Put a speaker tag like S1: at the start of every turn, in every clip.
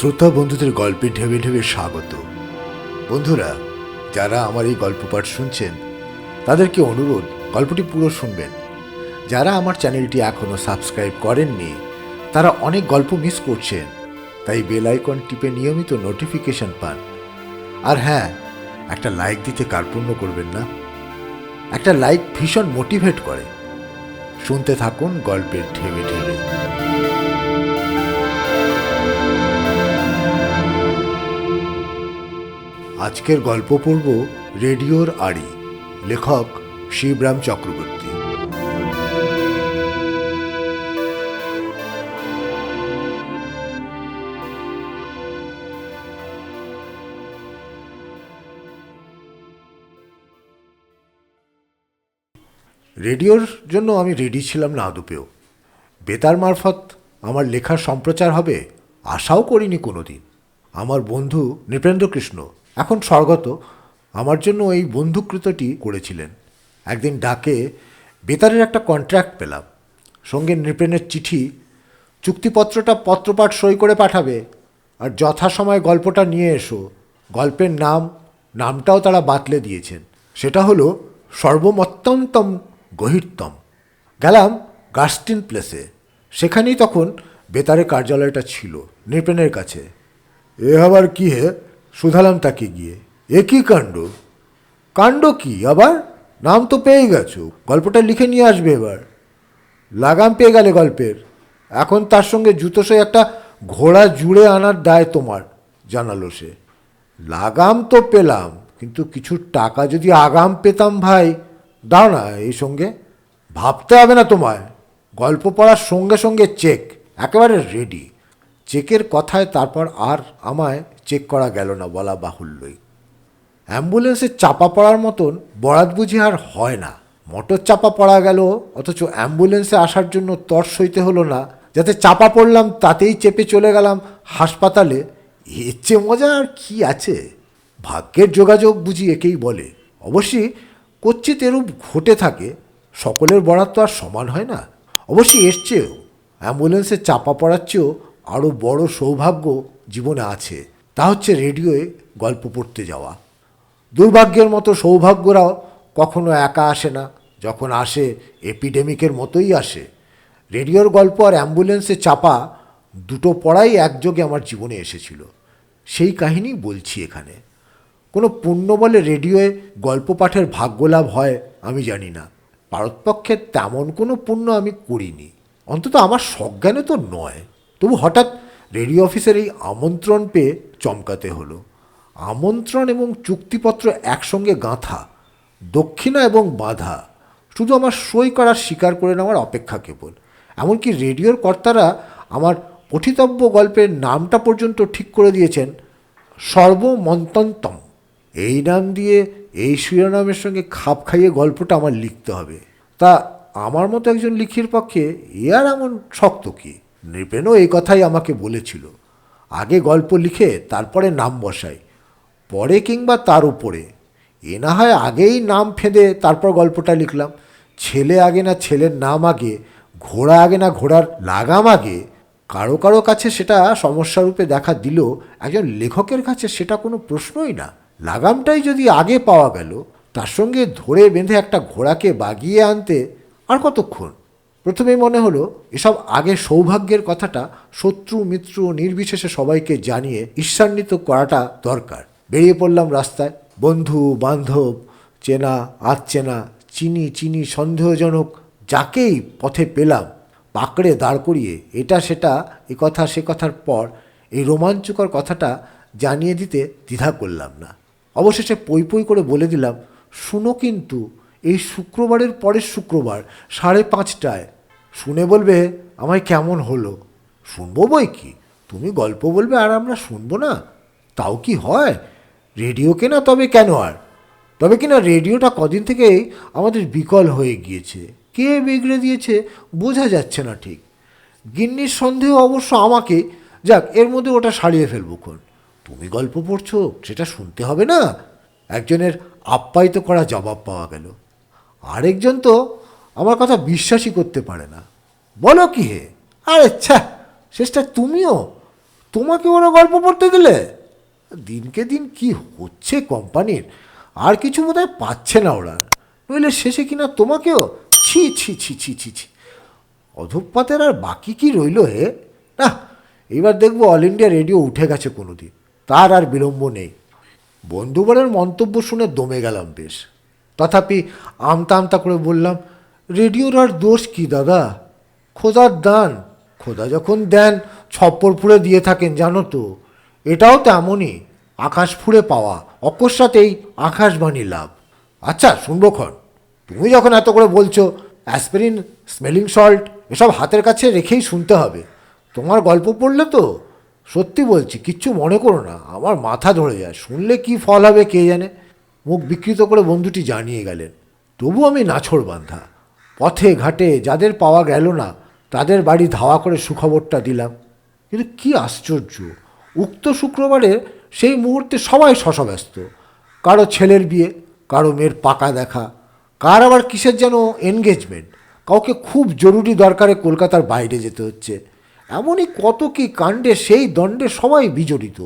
S1: শ্রোতা বন্ধুদের গল্পে ঢেবে ঢেবে স্বাগত। বন্ধুরা, যারা আমার এই গল্প পাঠ শুনছেন, তাদেরকে অনুরোধ, গল্পটি পুরো শুনবেন। যারা আমার চ্যানেলটি এখনও সাবস্ক্রাইব করেননি, তারা অনেক গল্প মিস করছেন, তাই বেল আইকন টিপে নিয়মিত নোটিফিকেশন পান। আর হ্যাঁ একটা লাইক দিতে কার্পণ্য করবেন না। একটা লাইক ভীষণ মোটিভেট করে। শুনতে থাকুন গল্পের ঢেবে ঢেবে আজকের গল্প পড়ব রেডিওর আড়ি, লেখক শিবরাম চক্রবর্তী। রেডিওর জন্য আমি রেডি ছিলাম না আদপেও। বেতার মারফত আমার লেখার সম্প্রচার হবে, আশাও করিনি কোনোদিন। আমার বন্ধু নৃপেন্দ্র কৃষ্ণ এখন স্বর্গত আমার জন্য এই বন্ধুকৃতটি করেছিলেন। একদিন ডাকে, বেতারের একটা কন্ট্রাক্ট পেলাম। সঙ্গে নৃপেনের চিঠি, চুক্তিপত্রটা পত্রপাঠ সই করে পাঠাবে আর যথাসময়ে গল্পটা নিয়ে এসো। গল্পের নাম, নামটাও তারা বাতলে দিয়েছেন। সেটা হলো সর্বমত্যন্তম গহিরতম। গেলাম গাস্টিন প্লেসে। সেখানেই তখন বেতারের কার্যালয়টা ছিল নৃপেনের কাছে। এ আবার কি হে? শুধালাম তাকে গিয়ে এ কাণ্ড? কাণ্ড কি? আবার নাম তো পেয়ে গেছো, গল্পটা লিখে নিয়ে আসবে এবার। লাগাম পেয়ে গেলে গল্পের। এখন তার সঙ্গে জুতোসই একটা ঘোড়া জুড়ে আনার দায় তোমার, জানালো সে। লাগাম তো পেলাম, কিন্তু কিছু টাকা যদি আগাম পেতাম ভাই, দাও না, এই সঙ্গে ভাবতে হবে না তোমায়। গল্প পড়ার সঙ্গে সঙ্গে চেক, একেবারে রেডি চেকের কথায় তারপর আর আমায় চেক করা গেল না বলা বাহুল্যই। অ্যাম্বুলেন্সে চাপা পড়ার মতন বরাত বুঝি আর হয় না। মোটর চাপা পড়া গেল, অথচ অ্যাম্বুলেন্সে আসার জন্য তর সইতে হলো না। যাতে চাপা পড়লাম, তাতেই চেপে চলে গেলাম হাসপাতালে। এর চেয়ে মজা আর কি আছে? ভাগ্যের যোগাযোগ বুঝি একেই বলে। অবশ্যই কচ্ছিত এরূপ ঘটে থাকে, সকলের বরাত তো আর সমান হয় না। অবশ্যই এর চেয়েও, অ্যাম্বুলেন্সে চাপা পড়ার চেয়েও আরও বড় সৌভাগ্য জীবনে আছে। তা হচ্ছে রেডিওয়ে গল্প পড়তে যাওয়া। দুর্ভাগ্যের মতো সৌভাগ্যরাও কখনো একা আসে না। যখন আসে, এপিডেমিকের মতোই আসে। রেডিওর গল্প আর অ্যাম্বুলেন্সে চাপা দুটো পড়াই একযোগে আমার জীবনে এসেছিল। সেই কাহিনী বলছি এখানে। কোনো পুণ্য বলে রেডিওয়ে গল্প পাঠের ভাগ্যলাভ হয়, আমি জানি না। পারতপক্ষে তেমন কোনো পুণ্য আমি করিনি। অন্তত আমার সজ্ঞানে তো নয়। তবু হঠাৎ রেডিও অফিসের এই আমন্ত্রণ পেয়ে চমকাতে হলো। আমন্ত্রণ এবং চুক্তিপত্র একসঙ্গে গাঁথা, দক্ষিণা এবং বাধা, শুধু আমার সই করার স্বীকার করে নেওয়ার অপেক্ষা কেবল। এমনকি রেডিওর কর্তারা আমার পঠিতব্য গল্পের নামটা পর্যন্ত ঠিক করে দিয়েছেন, সর্বমন্তন্তম। এই নাম দিয়ে এই শিরোনামের সঙ্গে খাপ খাইয়ে গল্পটা আমার লিখতে হবে। তা আমার মতো একজন লিখির পক্ষে এ আর এমন শক্ত কি? নৃপেনও এই কথাই আমাকে বলেছিল। আগে গল্প লিখে তারপরে নাম বসাই, পরে কিংবা তার উপরে। এ না হয় আগেই নাম ফেঁদে তারপর গল্পটা লিখলাম। ছেলে আগে না ছেলের নাম আগে, ঘোড়া আগে না ঘোড়ার লাগাম আগে। কারও কারও কাছে সেটা সমস্যারূপে দেখা দিলেও একজন লেখকের কাছে সেটা কোনো প্রশ্নই না। লাগামটাই যদি আগে পাওয়া গেল, তার সঙ্গে ধরে বেঁধে একটা ঘোড়াকে বাগিয়ে আনতে আর কতক্ষণ? প্রথমেই মনে হলো, এসব আগে সৌভাগ্যের কথাটা শত্রু, মিত্র নির্বিশেষে সবাইকে জানিয়ে ঈর্ষান্বিত করাটা দরকার। বেরিয়ে পড়লাম রাস্তায়। বন্ধু, বান্ধব, চেনা আধচেনা চিনি চিনি, সন্দেহজনক, যাকেই পথে পেলাম, পাকড়ে দাঁড় করিয়ে, এটা সেটা, এ কথা সে কথার পর, এই রোমাঞ্চকর কথাটা জানিয়ে দিতে দ্বিধা করলাম না। অবশেষে পই পই করে বলে দিলাম, শুনো কিন্তু এই শুক্রবারের পরের শুক্রবার, সাড়ে পাঁচটায়। শুনে বলবে, আমায় কেমন হলো? শুনব বই কি? তুমি গল্প বলবে আর আমরা শুনব না। তাও কি হয়? রেডিও কেনা তবে কেন আর? তবে কিনা রেডিওটা কদিন থেকেই আমাদের বিকল হয়ে গিয়েছে। কে বিগড়ে দিয়েছে বোঝা যাচ্ছে না ঠিক। গিন্নির সন্দেহ অবশ্য আমাকে। যাক, এর মধ্যে ওটা সারিয়ে ফেলব খন তুমি গল্প পড়ছো, সেটা শুনতে হবে না? একজনের আপ্যায়িত করা জবাব পাওয়া গেল। আরেকজন তো আমার কথা বিশ্বাসই করতে পারে না। বলো কি হে? আরে ছ্যা, শেষটা তুমিও। তোমাকে ওরা গল্প পড়তে দিলে? দিনকে দিন কি হচ্ছে কোম্পানির? আর কিছু বোধহয় পাচ্ছে না ওরা। নইলে শেষে কিনা তোমাকেও? ছি ছি ছি ছি ছি ছি। অধপাতের আর বাকি কি রইল হে? না এবার দেখব অল ইন্ডিয়া রেডিও উঠে গেছে কোনো দিন তার আর বিলম্ব নেই। বন্ধুবরের মন্তব্য শুনে দমে গেলাম বেশ। তথাপি আমতা আমতা করে বললাম, রেডিওর আর দোষ কি দাদা? খোদার দান। খোদা যখন দেন, ছপ্পর ফুড়ে দিয়ে থাকেন, জানো তো। এটাও তেমনই, আকাশ ফুড়ে পাওয়া, অকস্মাতেই আকাশবাণী লাভ। আচ্ছা শুনব ক্ষণ। তুমি যখন এত করে বলছো, অ্যাসপিরিন, স্মেলিং সল্ট, এসব হাতের কাছে রেখেই শুনতে হবে। তোমার গল্প পড়লে তো, সত্যি বলছি, কিচ্ছু মনে করো না, আমার মাথা ধরে যায়। শুনলে কি ফল হবে কে জানে? মুখ বিকৃত করে বন্ধুটি জানিয়ে গেলেন, তবু আমি নাছড় বান্ধা। পথে ঘাটে যাদের পাওয়া গেল না, তাদের বাড়ি ধাওয়া করে সুখবরটা দিলাম। কিন্তু কি আশ্চর্য, উক্ত শুক্রবারে সেই মুহূর্তে সবাই শশব্যস্ত। কারও ছেলের বিয়ে, কারও মেয়ের পাকা দেখা। কার আবার কিসের যেন এনগেজমেন্ট কাউকে খুব জরুরি দরকারে কলকাতার বাইরে যেতে হচ্ছে। এমনই কত কি কাণ্ডে সেই দণ্ডে সবাই বিজড়িত।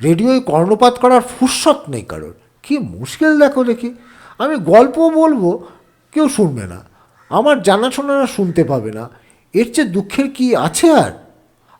S1: রেডিওয় কর্ণপাত করার ফুরসত নেই কারোর। কি মুশকিল দেখো দেখি। আমি গল্প বলব, কেউ শুনবে না। আমার জানাশোনারা শুনতে পাবে না। এর চেয়ে দুঃখের কি আছে আর?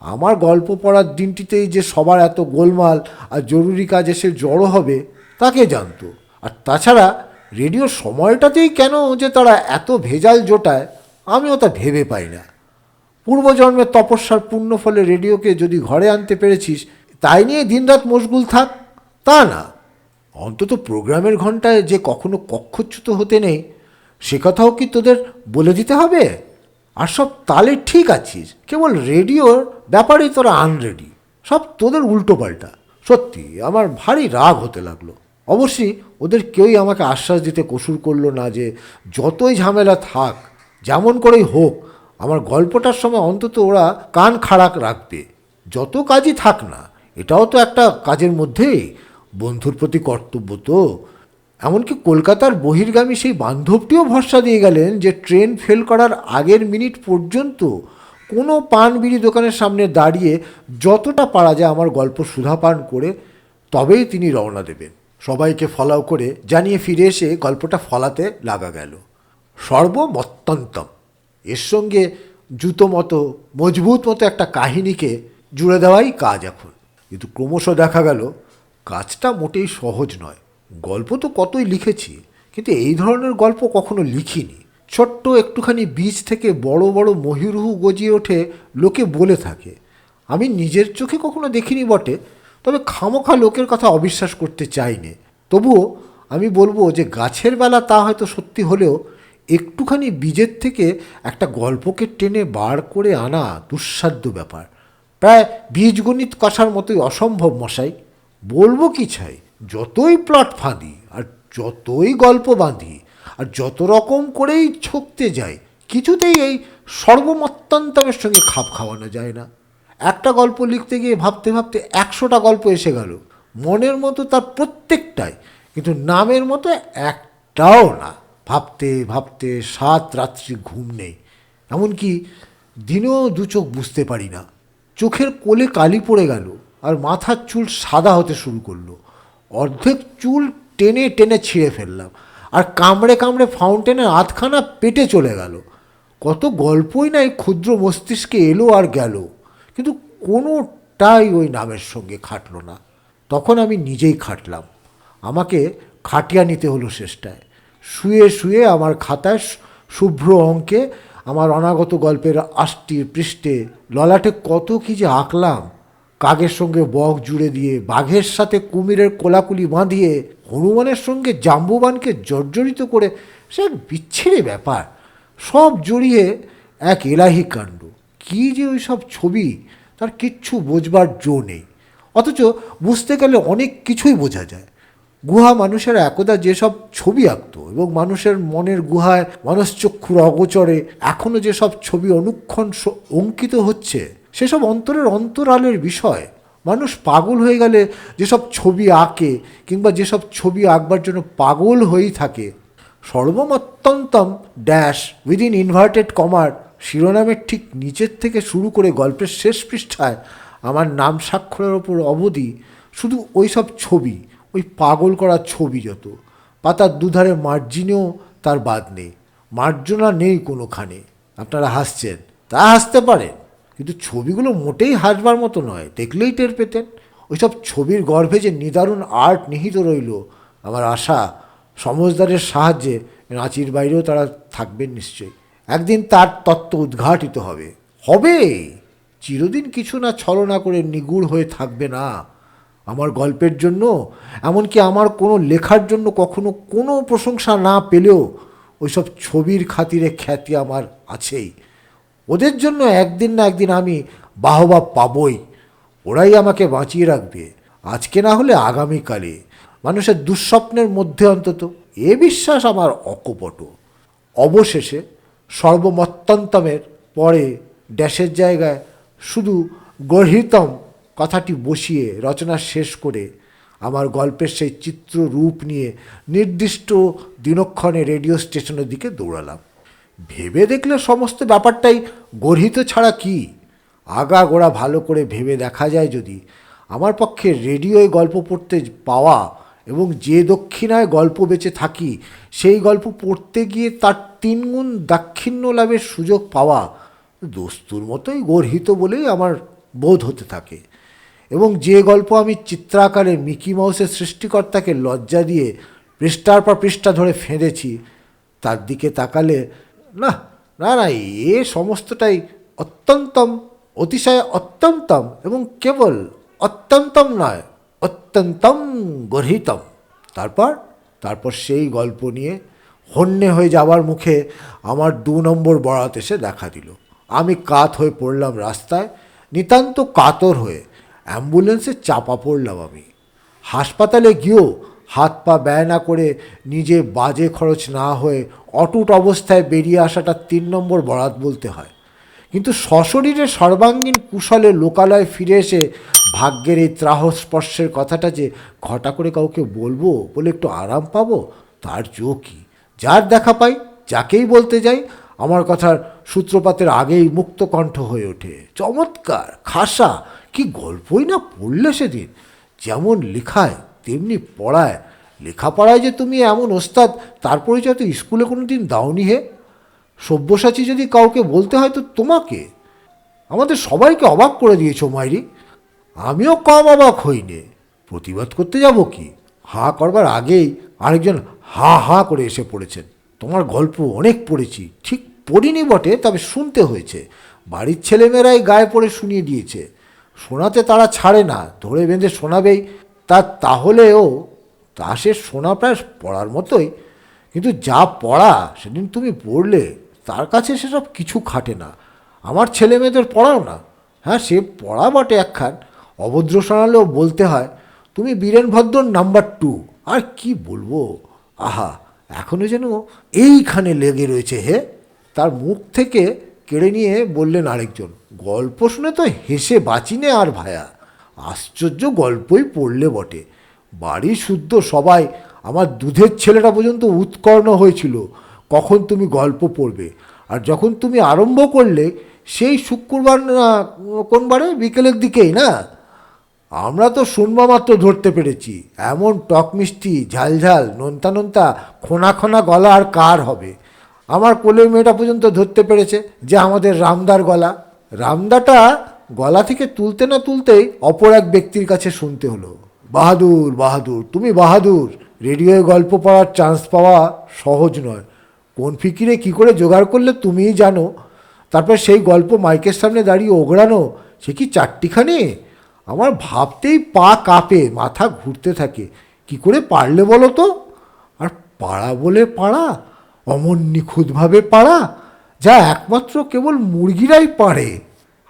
S1: আমার গল্প পড়ার দিনটিতেই যে সবার এত গোলমাল আর জরুরি কাজ এসে জড়ো হবে তাকে জানতো? আর তাছাড়া, রেডিওর সময়টাতেই কেন যে তারা এত ভেজাল জোটায়, আমিও তা ভেবে পাই না। পূর্বজন্মের তপস্যার পূর্ণ ফলে রেডিওকে যদি ঘরে আনতে পেরেছিস, তাই নিয়ে দিনরাত মশগুল থাক। তা না। অন্তত প্রোগ্রামের ঘন্টায় যে কখনো কক্ষচ্যুত হতে নেই, সে কথাও কি তোদের বলে দিতে হবে? আর সব তালে ঠিক আছিস। কেবল রেডিওর ব্যাপারেই তোরা আনরেডি সব তোদের উল্টো পাল্টা। সত্যি, আমার ভারী রাগ হতে লাগল। অবশ্যই ওদের কেউই আমাকে আশ্বাস দিতে কসুর করল না যে যতই ঝামেলা থাক, যেমন করেই হোক, আমার গল্পটার সময় অন্তত ওরা কান খাড়াক রাখবে। যত কাজই থাক না, এটাও তো একটা কাজের মধ্যেই। বন্ধুর প্রতি কর্তব্য তো। এমনকি কলকাতার বহির্গামী সেই বান্ধবটিও ভরসা দিয়ে গেলেন যে ট্রেন ফেল করার আগের মিনিট পর্যন্ত কোনো পান বিড়ি দোকানের সামনে দাঁড়িয়ে যতটা পারা যায় আমার গল্প সুধা পান করে তবেই তিনি রওনা দেবেন। সবাইকে ফলাও করে জানিয়ে ফিরে এসে গল্পটা ফলাতে লাগা গেল। সর্বমত্যন্তম এর সঙ্গে জুতো মতো মজবুত মতো একটা কাহিনীকে জুড়ে দেওয়াই কাজ এখন। কিন্তু ক্রমশ দেখা গেল কাজটা মোটেই সহজ নয়। গল্প তো কতই লিখেছি, কিন্তু এই ধরনের গল্প কখনো লিখিনি। ছোট্ট একটুখানি বীজ থেকে বড় বড় মহিরুহু গজিয়ে ওঠে, লোকে বলে থাকে। আমি নিজের চোখে কখনো দেখিনি বটে, তবে খামোখা লোকের কথা অবিশ্বাস করতে চাইনে। তবুও আমি বলব যে গাছের বেলা তা হয়তো সত্যি হলেও একটুখানি বীজের থেকে একটা গল্পকে টেনে বার করে আনা দুঃসাধ্য ব্যাপার। প্রায় বীজগণিত কষার মতোই অসম্ভব মশাই। বলব কি চাই যতই প্লট ফাঁদি আর যতই গল্প বাঁধি আর যত রকম করেই ছকতে যাই, কিছুতেই এই সর্বমত্তান্তমের সঙ্গে খাপ খাওয়ানো যায় না। একটা গল্প লিখতে গিয়ে ভাবতে ভাবতে একশোটা গল্প এসে গেল। মনের মতো তার প্রত্যেকটাই, কিন্তু নামের মতো একটাও না। ভাবতে ভাবতে সাত রাত্রি ঘুম নেই। এমনকি দিনেও দু চোখ বুঝতে পারি না। চোখের কোলে কালি পড়ে গেল। আর মাথার চুল সাদা হতে শুরু করল। অর্ধেক চুল টেনে টেনে ছিঁড়ে ফেললাম। আর কামড়ে কামড়ে ফাউন্টেনের আধখানা পেটে চলে গেল। কত গল্পই না এই ক্ষুদ্র মস্তিষ্কে এলো আর গেল। কিন্তু কোনোটাই ওই নামের সঙ্গে খাটলো না। তখন আমি নিজেই খাটলাম। আমাকে খাটিয়া নিতে হলো শেষটায় শুয়ে শুয়ে আমার খাতায় শুভ্র অঙ্কে আমার অনাগত গল্পের আষ্টির পৃষ্ঠে ললাটে কত কি যে আঁকলাম। কাগের সঙ্গে বক জুড়ে দিয়ে, বাঘের সাথে কুমিরের কোলাকুলি বাঁধিয়ে, হনুমানের সঙ্গে জাম্বুবানকে জর্জরিত করে, সে এক বিচ্ছিরি ব্যাপার। সব জড়িয়ে এক এলাহি কাণ্ড। কী যে ওই সব ছবি, তার কিচ্ছু বোঝবার জো নেই। অথচ বুঝতে গেলে অনেক কিছুই বোঝা যায়। গুহা মানুষের একদা যেসব ছবি আঁকতো এবং মানুষের মনের গুহায় মানুষ মানুষচক্ষুর অগোচরে এখনও যেসব ছবি অনুক্ষণ অঙ্কিত হচ্ছে সেসব অন্তরের অন্তরালের বিষয়। মানুষ পাগল হয়ে গেলে যেসব ছবি আঁকে কিংবা যেসব ছবি আঁকবার জন্য পাগল হয়েই থাকে। সর্বমত্যন্তম ড্যাশ উইদিন ইনভার্টেড কমার শিরোনামের ঠিক নিচের থেকে শুরু করে গল্পের শেষ পৃষ্ঠায় আমার নাম স্বাক্ষরের ওপর অবধি শুধু ওই সব ছবি, ওই পাগল করা ছবি যত। পাতার দুধারে মার্জিনেও তার বাদ নেই। মার্জনা নেই কোনোখানে। আপনারা হাসছেন, তা হাসতে পারেন। কিন্তু ছবিগুলো মোটেই হাসবার মতো নয়, দেখলেই টের পেতেন। ওইসব ছবির গর্ভে যে নিদারুণ আর্ট নিহিত রইল, আমার আশা সমজদারের সাহায্যে রাঁচির বাইরেও তারা থাকবেন নিশ্চয়ই। একদিন তার তত্ত্ব উদ্ঘাটিত হবে। হবে! চিরদিন কিছু না ছলনা করে নিগুড় হয়ে থাকবে না। আমার গল্পের জন্য, এমনকি আমার কোনো লেখার জন্য কখনো কোনো প্রশংসা না পেলেও ওইসব ছবির খাতিরে খ্যাতি আমার আছেই। ওদের জন্য একদিন না একদিন আমি বাহবা পাবই। ওরাই আমাকে বাঁচিয়ে রাখবে। আজকে না হলে আগামীকালে মানুষের দুঃস্বপ্নের মধ্যে অন্তত এ বিশ্বাস আমার অকপট। অবশেষে সর্বমত্যন্তমের পরে ড্যাশের জায়গায় শুধু গর্হিতম কথাটি বসিয়ে রচনা শেষ করে আমার গল্পের সেই চিত্র রূপ নিয়ে নির্দিষ্ট দিনক্ষণে রেডিও স্টেশনের দিকে দৌড়ালাম। ভেবে দেখলে সমস্ত ব্যাপারটাই গর্হিত ছাড়া কি? আগা গোড়া ভালো করে ভেবে দেখা যায় যদি আমার পক্ষে রেডিওয় গল্প পড়তে পাওয়া এবং যে দক্ষিণায় গল্প বেঁচে থাকি, সেই গল্প পড়তে গিয়ে তার তিনগুণ দাক্ষিণ্য লাভের সুযোগ পাওয়া দস্তুর মতোই গর্হিত বলেই আমার বোধ হতে থাকে। এবং যে গল্প আমি চিত্রাকারে মিকি মাউসের সৃষ্টিকর্তাকে লজ্জা দিয়ে পৃষ্ঠার পর পৃষ্ঠা ধরে ফেঁদেছি, তার দিকে তাকালে না না না, এ সমস্তটাই অত্যন্তম, অতিশয় অত্যন্তম এবং কেবল অত্যন্তম নয়, অত্যন্তম গর্হিতম। তারপর তারপর সেই গল্প নিয়ে হন্যে হয়ে যাবার মুখে আমার দু নম্বর বরাত এসে দেখা দিল। আমি কাত হয়ে পড়লাম রাস্তায়, নিতান্ত কাতর হয়ে। অ্যাম্বুলেন্সে চাপা পড়লাম আমি। হাসপাতালে গিয়েও হাত পা ব্যয় না করে নিজে বাজে খরচ না হয়ে অটুট অবস্থায় বেরিয়ে আসাটা তিন নম্বর বরাত বলতে হয়। কিন্তু সশরীরে সর্বাঙ্গীন কুশলে লোকালয়ে ফিরে এসে ভাগ্যের এই ত্রাহ স্পর্শের কথাটা যে ঘটা করে কাউকে বলব বলে একটু আরাম পাবো, তার জো কি? যার দেখা পাই, যাকেই বলতে যাই, আমার কথার সূত্রপাতের আগেই মুক্ত কণ্ঠ হয়ে ওঠে। চমৎকার, খাসা, কি গল্পই না পড়লে সেদিন? যেমন লেখায়, তেমনি পড়ায়। লেখাপড়ায় যে তুমি এমন ওস্তাদ, তার পরিচয় তো স্কুলে কোনো দিন দাওনি হে। সব্যসাচী যদি কাউকে বলতে হয় তো তোমাকে। আমাদের সবাইকে অবাক করে দিয়েছ মাইরি। আমিও কম অবাক হইনি। প্রতিবাদ করতে যাব কি? হা করবার আগেই আরেকজন হা হা করে এসে পড়েছেন। তোমার গল্প অনেক পড়েছি। ঠিক পড়িনি বটে, তবে শুনতে হয়েছে। বাড়ির ছেলেমেয়েরাই গায়ে পড়ে শুনিয়ে দিয়েছে। শোনাতে তারা ছাড়ে না, ধরে বেঁধে শোনাবেই। তা তাহলেও তা সে শোনা প্রায় পড়ার মতোই। কিন্তু যা পড়া সেদিন তুমি পড়লে, তার কাছে সেসব কিছু খাটে না। আমার ছেলে মেয়েদের পড়াও না। হ্যাঁ সে পড়া বটে একখান। অভদ্র শোনালেও বলতে হয়, তুমি বীরেন ভদ্রর নাম্বার টু। আর কি বলব? আহা এখনও যেন এইখানে লেগে রয়েছে হে? তার মুখ থেকে কেড়ে নিয়ে বললেন আরেকজন, গল্প শুনে তো হেসে বাঁচিনে আর ভায়া। আশ্চর্য গল্পই পড়লে বটে। বাড়ি শুদ্ধ সবাই, আমার দুধের ছেলেটা পর্যন্ত উৎকর্ণ হয়েছিল, কখন তুমি গল্প পড়বে? আর যখন তুমি আরম্ভ করলে, সেই শুক্রবার না, কোন বারে? বিকেলের দিকেই না? আমরা তো শুনবা মাত্র ধরতে পেরেছি, এমন টক মিষ্টি ঝালঝাল নোনতা নোনতা, খোনা খোনা গলা আর কার হবে? আমার কোলের মেয়েটা পর্যন্ত ধরতে পেরেছে যে আমাদের রামদার গলা। রামদাটা গলা থেকে তুলতে না তুলতেই অপর এক ব্যক্তির কাছে শুনতে হলো। বাহাদুর বাহাদুর, তুমি বাহাদুর। রেডিওয়ে গল্প পড়ার চান্স পাওয়া সহজ নয়। কোন ফিকিরে কি করে জোগাড় করলে তুমিই জানো? তারপর সেই গল্প মাইকের সামনে দাঁড়িয়ে ওগড়ানো, সে কি চারটিখানে? আমার ভাবতেই পা কাঁপে, মাথা ঘুরতে থাকে। কি করে পারলে বলো তো? আর পাড়া বলে পাড়া, অমন নিখুঁতভাবে পাড়া, যা একমাত্র কেবল মুরগিরাই পারে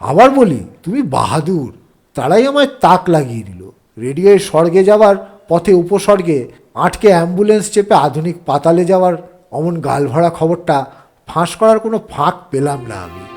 S1: আবার বলি, তুমি বাহাদুর, তারাই আমায় তাক লাগিয়ে দিল। রেডিওয় স্বর্গে যাওয়ার পথে উপসর্গে আটকে অ্যাম্বুলেন্স চেপে আধুনিক পাতালে যাওয়ার অমন গালভরা খবরটা ফাঁস করার কোনো ফাঁক পেলাম না আমি।